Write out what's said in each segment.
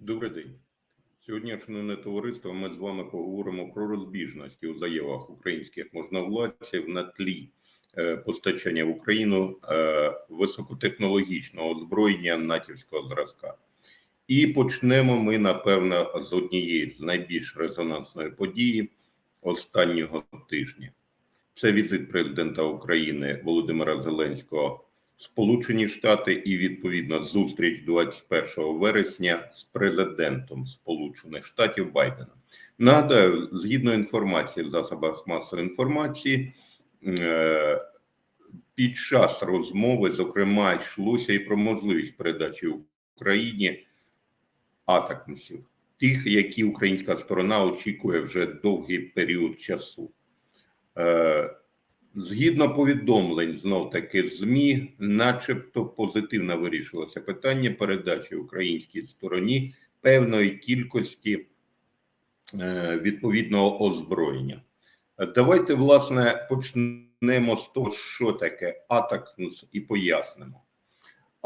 Добрий день. Сьогодні, шановне товариство, ми з вами поговоримо про розбіжності у заявах українських можновладців на тлі е, постачання в Україну е, високотехнологічного озброєння натівського зразка. І почнемо ми, напевно, з однієї з найбільш резонансної події останнього тижня. Це візит президента України Володимира Зеленського Сполучені Штати і відповідно зустріч 21 вересня з президентом Сполучених Штатів Байденом. Нагадаю, згідно інформації в засобах масової інформації, е, під час розмови, зокрема, йшлося і про можливість передачі Україні атакмсів, тих, які українська сторона очікує вже довгий період часу. Згідно повідомлень, знов таки ЗМІ, начебто позитивно вирішилося питання передачі українській стороні певної кількості е, відповідного озброєння. Давайте, власне, почнемо з того, що таке АТАКНС і пояснимо.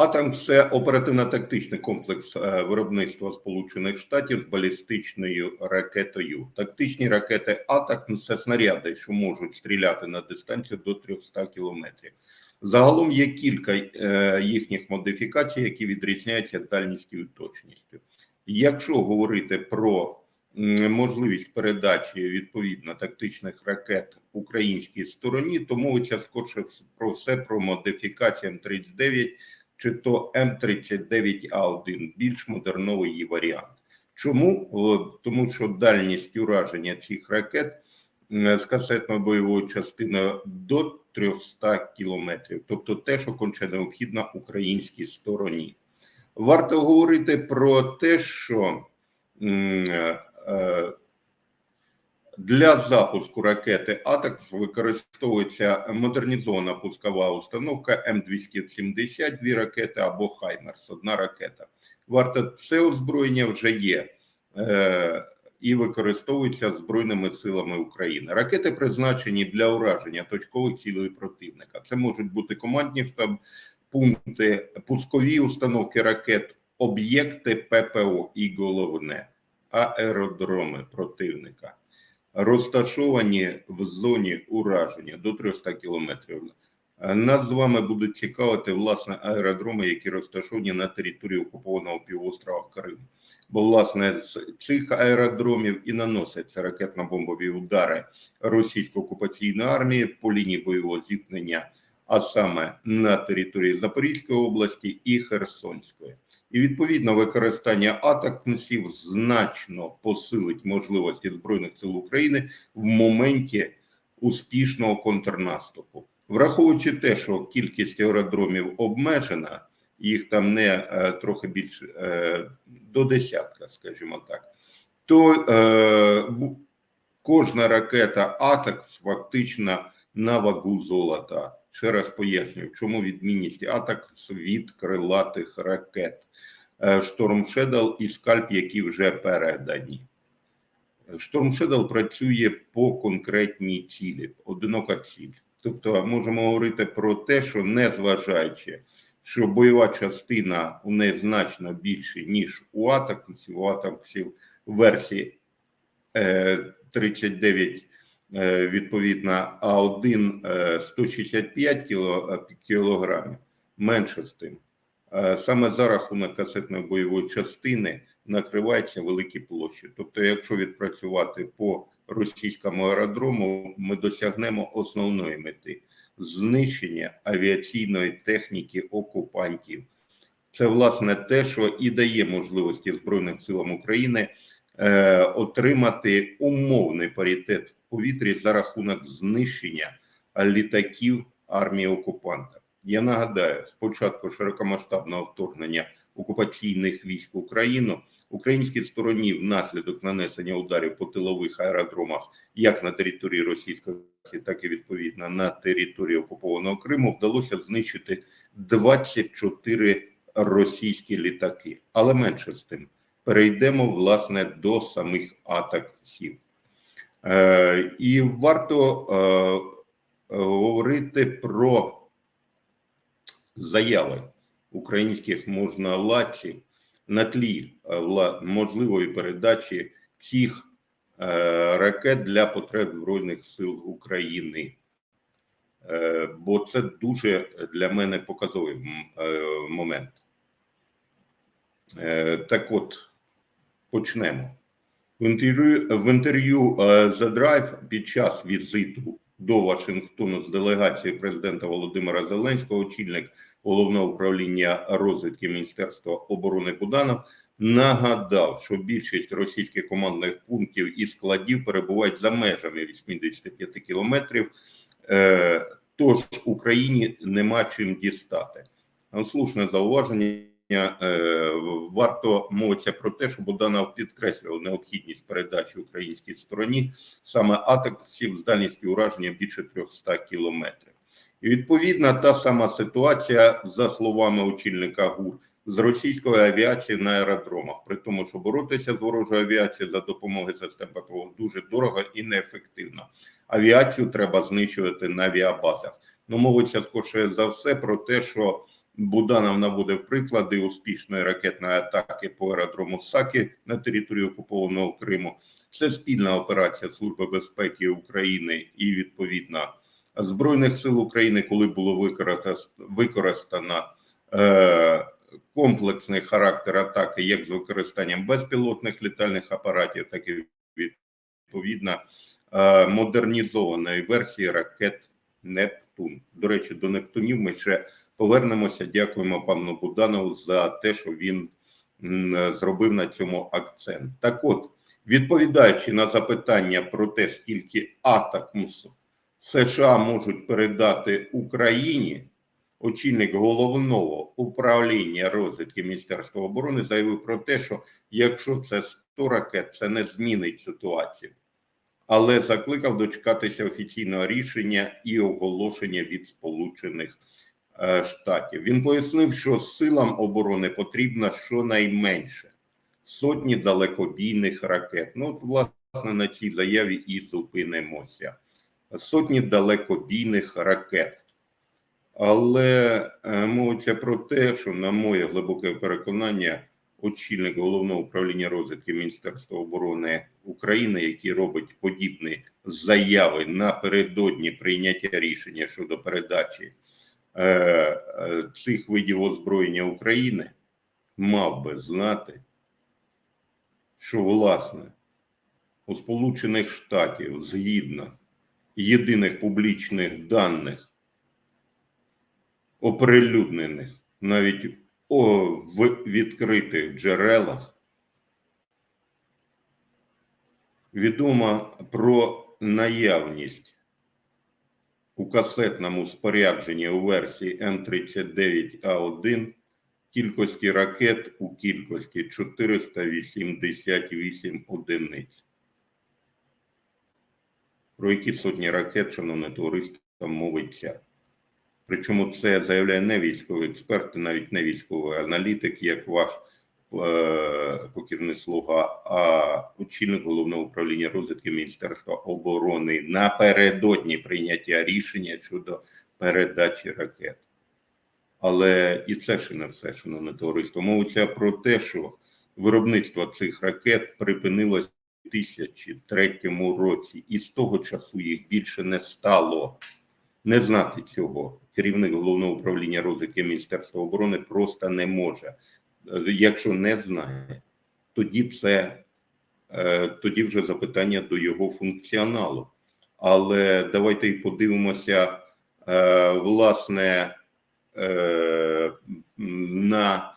Атом це оперативно-тактичний комплекс е, виробництва Сполучених Штатів з балістичною ракетою. Тактичні ракети Атакм це снаряди, що можуть стріляти на дистанцію до 300 кілометрів. Загалом є кілька е, їхніх модифікацій, які відрізняються дальністю і точністю. Якщо говорити про можливість передачі відповідно тактичних ракет українській стороні, то мовиться скорше про все про модифікацію М39 чи то М39А1, більш модерновий варіант. Чому? Тому що дальність ураження цих ракет з касетною бойовою частиною до 300 кілометрів, тобто те, що конче необхідно українській стороні. Варто говорити про те, що м, е, для запуску ракети АТАКС використовується модернізована пускова установка М270, дві ракети або Хаймерс, одна ракета. Варто це озброєння вже є е, і використовується Збройними силами України. Ракети призначені для ураження точкових цілей противника. Це можуть бути командні штаб, пункти, пускові установки ракет, об'єкти ППО і головне аеродроми противника розташовані в зоні ураження до 300 кілометрів. Нас з вами будуть цікавити власне аеродроми, які розташовані на території окупованого півострова Крим. Бо власне з цих аеродромів і наносяться ракетно-бомбові удари російської окупаційної армії по лінії бойового зіткнення, а саме на території Запорізької області і Херсонської. І відповідно використання атакмсів значно посилить можливості збройних сил України в моменті успішного контрнаступу, враховуючи те, що кількість аеродромів обмежена, їх там не е, трохи більше до десятка, скажімо так, то е, кожна ракета Атакс фактично на вагу золота. Ще раз пояснюю, в чому відмінність Атакс від крилатих ракет. Шторм Шедал і скальп, які вже передані. Шторм Шедал працює по конкретній цілі, одинока ціль. Тобто можемо говорити про те, що незважаючи, що бойова частина у неї значно більше, ніж у атаксів, у атаксів версії е, 39 е, відповідно, а 1 е, 165 кіло, кілограмів, менше з тим. Е, Саме за рахунок касетної бойової частини накриваються великі площі. Тобто, якщо відпрацювати по російському аеродрому, ми досягнемо основної мети знищення авіаційної техніки окупантів. Це власне те, що і дає можливості Збройним силам України е, отримати умовний паритет повітрі за рахунок знищення літаків армії окупанта. Я нагадаю, спочатку широкомасштабного вторгнення окупаційних військ Україну українській стороні внаслідок нанесення ударів по тилових аеродромах, як на території Російської так і відповідно на території окупованого Криму, вдалося знищити 24 російські літаки, але менше з тим. Перейдемо власне до самих атак сів. Е, і варто е, говорити про заяви українських можновладців на тлі е, можливої передачі цих е, ракет для потреб Збройних сил України. Е, Бо це дуже для мене показовий е, момент. Е, Так от, почнемо. В інтерв'ю, в інтерв'ю е, The Drive під час візиту до Вашингтону з делегацією президента Володимира Зеленського, очільник головного управління розвідки Міністерства оборони Буданов нагадав, що більшість російських командних пунктів і складів перебувають за межами 85 кілометрів. Е, Тож Україні нема чим дістати. Слушне зауваження. Е, Варто мовитися про те, що Буданов підкреслював необхідність передачі українській стороні саме атаксів з дальністю ураження більше 300 кілометрів. І відповідна та сама ситуація, за словами очільника ГУР, з російською авіацією на аеродромах, при тому, що боротися з ворожою авіацією за допомогою систем ППО дуже дорого і неефективно. Авіацію треба знищувати на авіабазах. Ну, мовиться скорше за все про те, що Буданов наводив приклади успішної ракетної атаки по аеродрому Саки на території окупованого Криму. Це спільна операція Служби безпеки України і відповідно Збройних сил України, коли було використано, е, комплексний характер атаки, як з використанням безпілотних літальних апаратів, так і відповідно е, модернізованої версії ракет Нептун. До речі, до Нептунів ми ще повернемося. Дякуємо пану Буданову за те, що він зробив на цьому акцент. Так от, відповідаючи на запитання про те, скільки атакмс США можуть передати Україні, очільник головного управління розвідки Міністерства оборони заявив про те, що якщо це 100 ракет, це не змінить ситуацію. Але закликав дочекатися офіційного рішення і оголошення від Сполучених Штатів. Він пояснив, що силам оборони потрібно щонайменше сотні далекобійних ракет. Ну, от, власне, на цій заяві і зупинимося. Сотні далекобійних ракет. Але е, мовиться про те, що, на моє глибоке переконання, очільник головного управління розвідки Міністерства оборони України, який робить подібні заяви напередодні прийняття рішення щодо передачі е, е, цих видів озброєння України, мав би знати, що власне у Сполучених Штатів згідно єдиних публічних даних, оприлюднених навіть в відкритих джерелах, відомо про наявність у касетному спорядженні у версії М39А1 кількості ракет у кількості 488 одиниць. Про які сотні ракет, шановне товариство, мовиться. Причому це заявляє не військовий експерт, навіть не військовий аналітик, як ваш покірний слуга, а очільник головного управління розвідки Міністерства оборони напередодні прийняття рішення щодо передачі ракет. Але і це ще не все, шановне товариство. Мовиться про те, що виробництво цих ракет припинилось у 2003 році, і з того часу їх більше не стало. Не знати цього керівник головного управління розвідки Міністерства оборони просто не може. Якщо не знає, тоді це е, тоді вже запитання до його функціоналу. Але давайте і подивимося, е, власне, е, на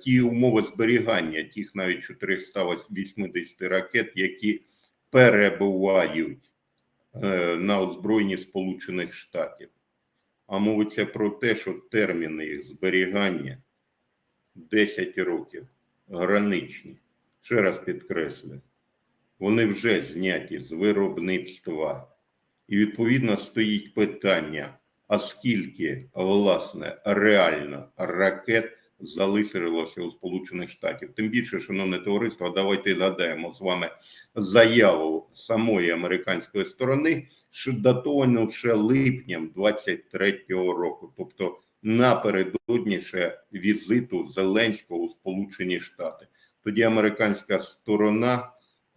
ті умови зберігання тих навіть 480 ракет, які перебувають на озброєнні Сполучених Штатів. А мовиться про те, що терміни їх зберігання 10 років граничні. Ще раз підкреслю, вони вже зняті з виробництва. І відповідно стоїть питання: а скільки власне реально ракет залишилося у Сполучених Штатів? Тим більше, шановне товариство, давайте згадаємо з вами заяву самої американської сторони, що датовано ще липням 23-го року, тобто напередодні ще візиту Зеленського у Сполучені Штати. Тоді американська сторона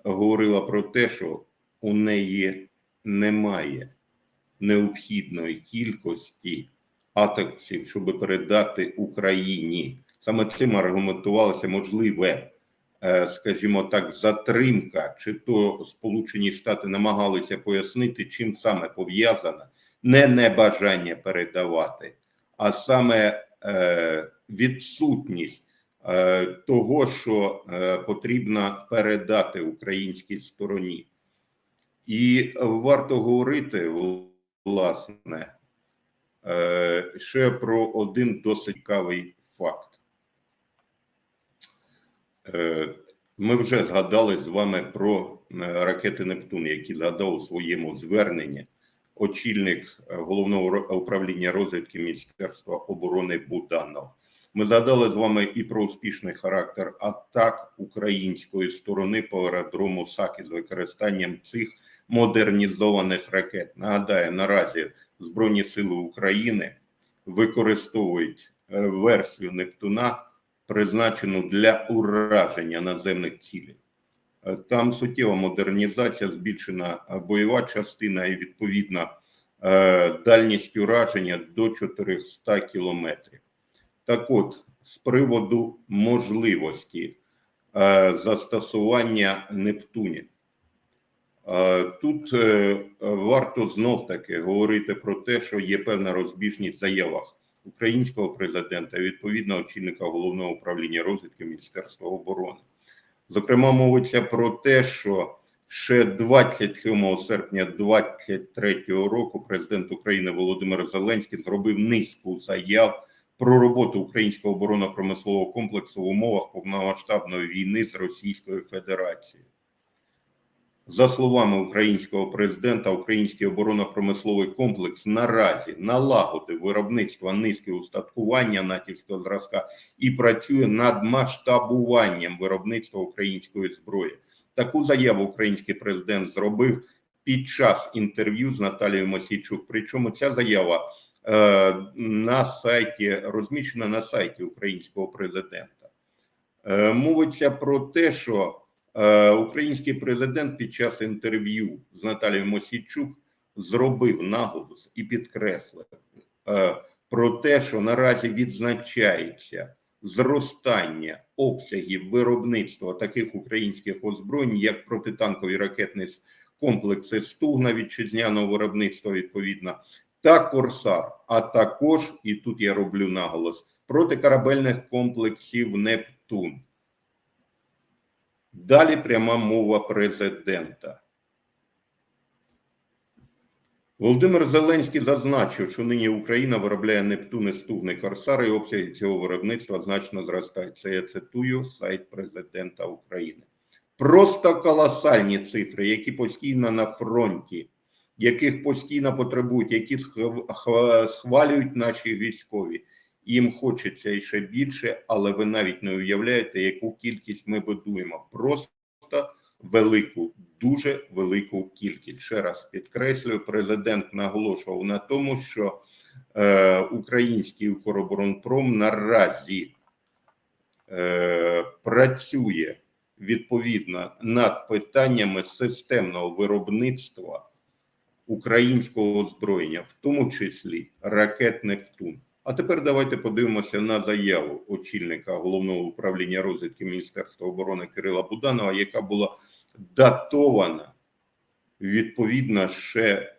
говорила про те, що у неї немає необхідної кількості атаксів, щоб передати Україні. Саме цим аргументувалося можливе, е, скажімо так, затримка, чи то Сполучені Штати намагалися пояснити, чим саме пов'язана не небажання передавати, а саме е, відсутність е, того, що е, потрібно передати українській стороні. І варто говорити, власне, ще про один досить цікавий факт. Ми вже згадали з вами про ракети Нептун, які згадав у своєму зверненні очільник е, головного управління розвідки Міністерства оборони Буданов. Ми згадали з вами і про успішний характер атак української сторони по аеродрому САКі з використанням цих модернізованих ракет. Нагадаю, наразі Збройні Сили України використовують е, версію Нептуна, призначену для ураження наземних цілей. Е, Там суттєва модернізація, збільшена е, бойова частина і відповідна е, дальність ураження до 400 кілометрів. Так от, з приводу можливості застосування Нептунів. Тут варто знов таки говорити про те, що є певна розбіжність в заявах українського президента і відповідно очільника головного управління розвідки Міністерства оборони. Зокрема, мовиться про те, що ще 27 серпня 2023 року президент України Володимир Зеленський зробив низку заяв про роботу українського оборонно-промислового комплексу в умовах повномасштабної війни з Російською Федерацією. За словами українського президента, український оборонно-промисловий комплекс наразі налагодив виробництво низки устаткування натівського зразка і працює над масштабуванням виробництва української зброї. Таку заяву український президент зробив під час інтерв'ю з Наталією Мосійчук. Причому ця заява е, на сайті розміщена на сайті українського президента. Е, мовиться про те, що Український президент під час інтерв'ю з Наталією Мосійчук зробив наголос і підкреслив е, про те, що наразі відзначається зростання обсягів виробництва таких українських озброєнь, як протитанкові ракетні комплекси Стугна вітчизняного виробництва відповідно, та Корсар, а також і тут я роблю наголос протикорабельних комплексів Нептун. Далі пряма мова президента. Володимир Зеленський зазначив, що нині Україна виробляє Нептуни, Стугни, Корсари, і обсяги цього виробництва значно зростають. Це я цитую сайт президента України. Просто колосальні цифри, які постійно на фронті, яких постійно потребують, які схвалюють наші військові. Їм хочеться іще більше, але ви навіть не уявляєте, яку кількість ми будуємо. Просто велику, дуже велику кількість. Ще раз підкреслюю, президент наголошував на тому, що е, український Укроборонпром наразі е, працює відповідно над питаннями системного виробництва українського озброєння, в тому числі ракет Нептун. А тепер давайте подивимося на заяву очільника головного управління розвідки Міністерства оборони Кирила Буданова, яка була датована відповідно ще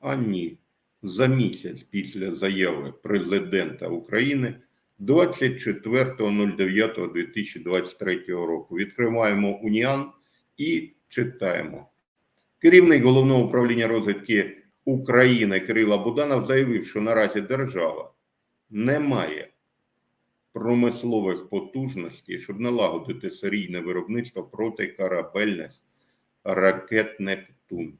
а ні, за місяць після заяви президента України 24.09.2023 року. Відкриваємо Уніан і читаємо. Керівник головного управління розвідки України Кирила Буданов заявив, що наразі держава не має промислових потужностей, щоб налагодити серійне виробництво протикорабельних ракет Нептун.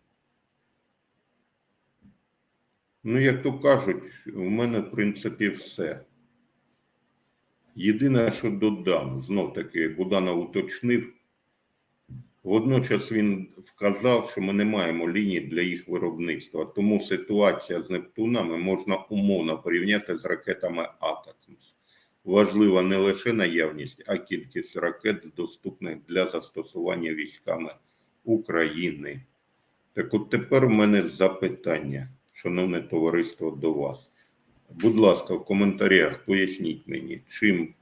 Ну, як то кажуть, у мене в принципі все. Єдине, що додам, знов таки Буданов уточнив. Водночас він вказав, що ми не маємо ліній для їх виробництва, тому ситуація з Нептунами можна умовно порівняти з ракетами Атакмс. важлива не лише наявність, а кількість ракет, доступних для застосування військами України. Так от тепер у мене запитання, шановне товариство, до вас. Будь ласка, в коментарях поясніть мені, чим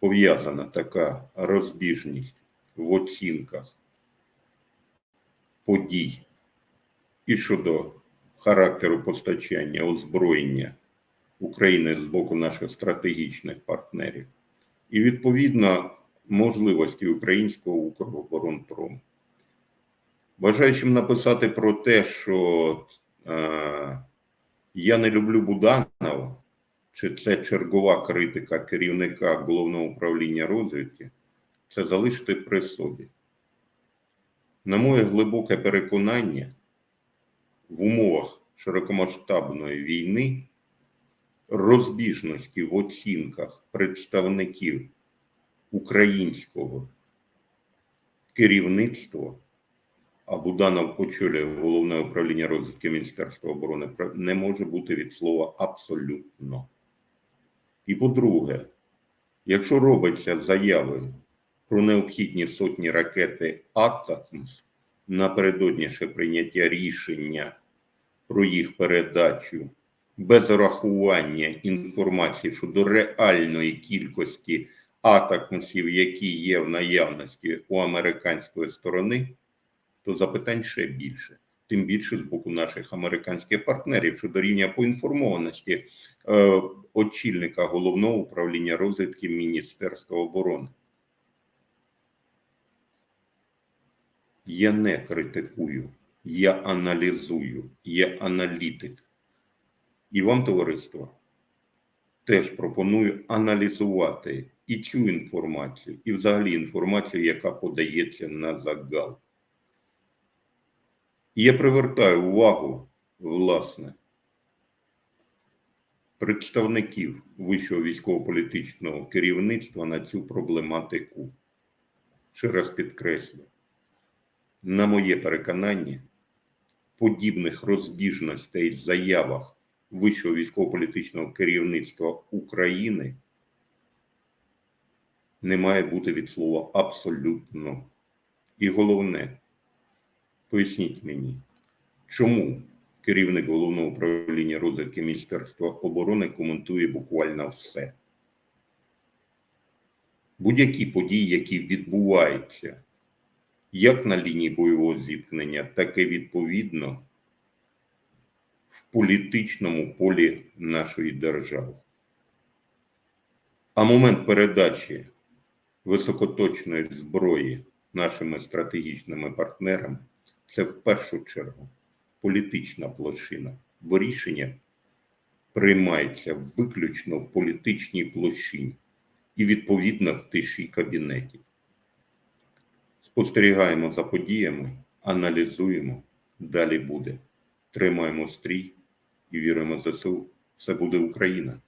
пов'язана така розбіжність в оцінках подій і щодо характеру постачання озброєння України з боку наших стратегічних партнерів, і відповідно можливості українського Укроборонпрому. Бажаючим написати про те, що е, я не люблю Буданова, чи це чергова критика керівника головного управління розвідки, це залишити при собі. На моє глибоке переконання, в умовах широкомасштабної війни розбіжності в оцінках представників українського керівництва, а Буданов очолює головне управління розвідки Міністерства оборони, не може бути від слова абсолютно. І по-друге, якщо робиться заяви про необхідні сотні ракети «Атакмс» напередодніше прийняття рішення про їх передачу без урахування інформації щодо реальної кількості атакмсів, які є в наявності у американської сторони, то запитань ще більше. Тим більше з боку наших американських партнерів щодо рівня поінформованості е, очільника головного управління розвідки Міністерства оборони. Я не критикую, я аналізую, я аналітик. І вам, товариство, теж пропоную аналізувати і цю інформацію, і взагалі інформацію, яка подається на загал. І я привертаю увагу, власне, представників вищого військово-політичного керівництва на цю проблематику. Ще раз підкреслю, на моє переконання, подібних розбіжностей в заявах вищого військово-політичного керівництва України не має бути від слова абсолютно. І головне, поясніть мені, чому керівник головного управління розвідки Міністерства оборони коментує буквально все. Будь-які події, які відбуваються як на лінії бойового зіткнення, так і відповідно в політичному полі нашої держави. А момент передачі високоточної зброї нашими стратегічними партнерами це в першу чергу політична площина, бо рішення приймається виключно в політичній площині і відповідно в тиші кабінетів. Спостерігаємо за подіями, аналізуємо, далі буде. Тримаємо стрій і віримо в ЗСУ. Все буде Україна.